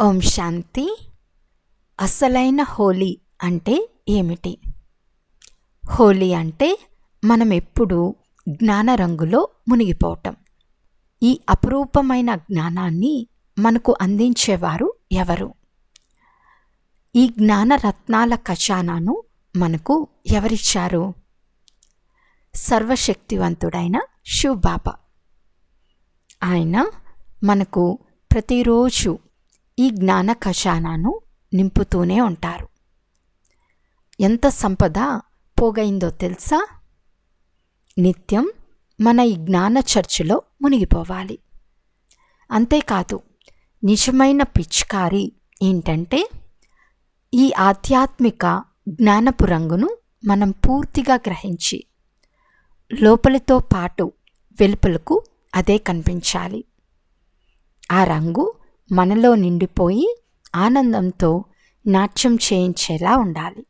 ఓం శాంతి. అసలైన హోలీ అంటే ఏమిటి? హోలీ అంటే మనం ఎప్పుడూ జ్ఞాన రంగులో మునిగిపోవటం. ఈ అపురూపమైన జ్ఞానాన్ని మనకు అందించేవారు ఎవరు? ఈ జ్ఞాన రత్నాల ఖజానాను మనకు ఎవరిచ్చారు? సర్వశక్తివంతుడైన శివ్ బాబా ఆయన మనకు ప్రతిరోజు ఈ జ్ఞాన ఖజానాను నింపుతూనే ఉంటారు. ఎంత సంపద పోగైందో తెలుసా? నిత్యం మన ఈ జ్ఞాన చర్చలో మునిగిపోవాలి. అంతేకాదు నిజమైన పిచికారి ఏంటంటే ఈ ఆధ్యాత్మిక జ్ఞానపు రంగును మనం పూర్తిగా గ్రహించి లోపలితో పాటు వెలుపలకు అదే కనిపించాలి. ఆ రంగు మనలో నిండిపోయి ఆనందంతో నాట్యం చేయించేలా ఉండాలి.